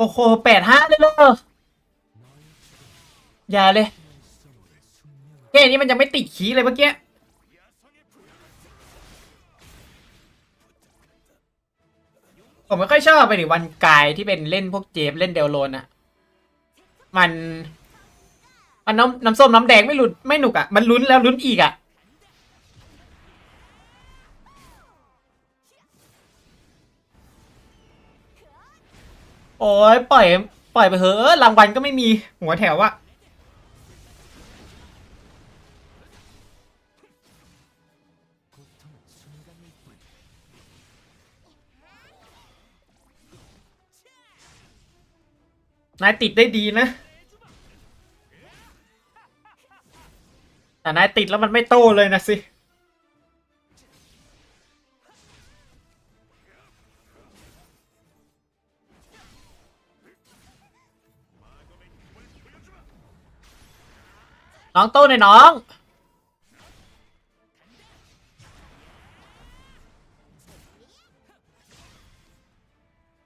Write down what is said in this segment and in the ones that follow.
โอ้โหแปดห้าเลยเหรออย่าเลยแค่นี้มันยังไม่ติดขีเลยเมื่อกี้ผมไม่ค่อยชอบไปถึงวันกายที่เป็นเล่นพวกเจฟเล่นเดลโลนอะมันมันน้ำน้ำส้มน้ำแดงไม่หลุดไม่หนุกอะมันลุ้นแล้วลุ้นอีกอะ โอ้ยปล่อย ปล่อยไปเถอะรางวัลก็ไม่มีหัวแถวอะนายติดได้ดีนะ แต่นายติดแล้วมันไม่โตเลยนะสิ น้องโต้หน่อยน้อง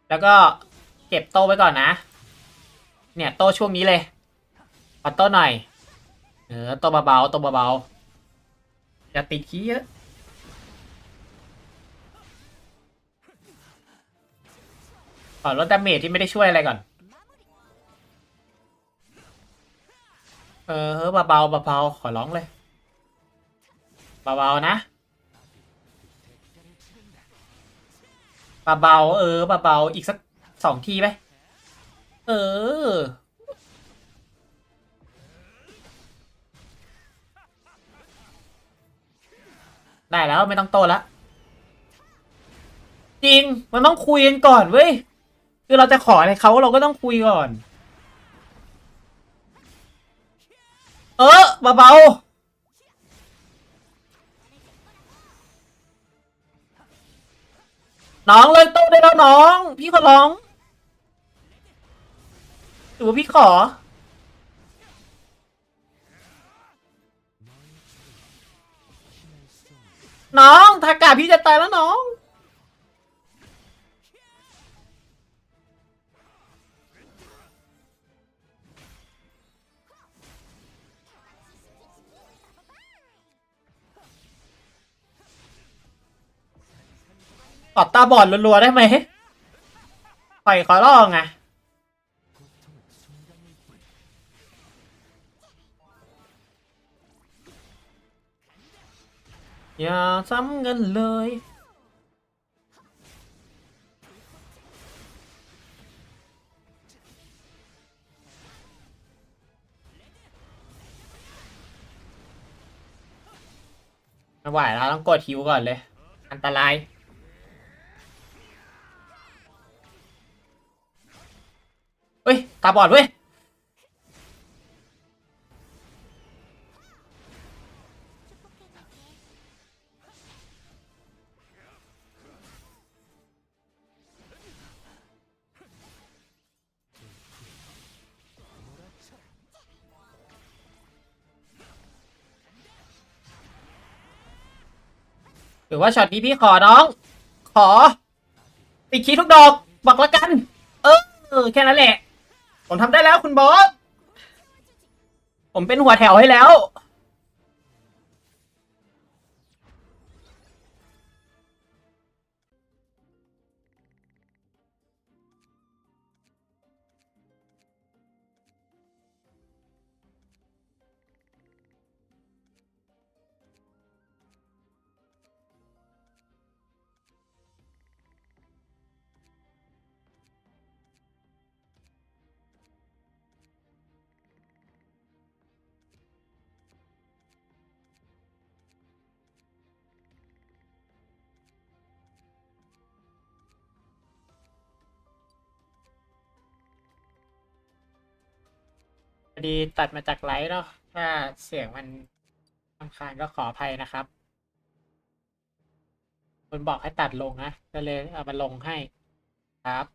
แล้วก็เก็บโต้ไว้ก่อนนะ เนี่ยโต้ช่วงนี้เลยปัดโต้หน่อย เออโต้เบาๆโต้เบาๆอย่าติดขี้เยอะ ขอลดดาเมจที่ไม่ได้ช่วยอะไรก่อน เออเฮ้ยเบาๆเบาๆขอร้องเลยเบาๆนะเบาๆเออเบาๆอีกสักสองทีไหมเออ ได้แล้วไม่ต้องโตแล้วจริงมันต้องคุยกันก่อนเว้ย คือเราจะขออะไรเขาเราก็ต้องคุยก่อน เออเบาๆน้องเลยโตได้แล้วน้อง พี่ขอร้องหรือว่าพี่ขอ น้องทากาพี่จะตายแล้วน้อง ตอบตาบอดรัวๆได้ไหมปล่อยขอร้องไงอย่าซ้ำเงินเลย ไม่ไหวแล้วต้องกดฮิวก่อนเลย อันตราย ตาบอดเว้ยหรือว่าช็อตนี้พี่ขอน้อง ขอติดคีทุกดอก บอกละกัน เออ แค่นั้นแหละ ผมทำได้แล้วคุณบอส ผมเป็นหัวแถวให้แล้ว พอดีตัดมาจากไลฟ์เนาะถ้าเสียงมันรำคาญก็ขออภัยนะครับคุณบอกให้ตัดลงนะก็เลยเอามาลงให้ครับ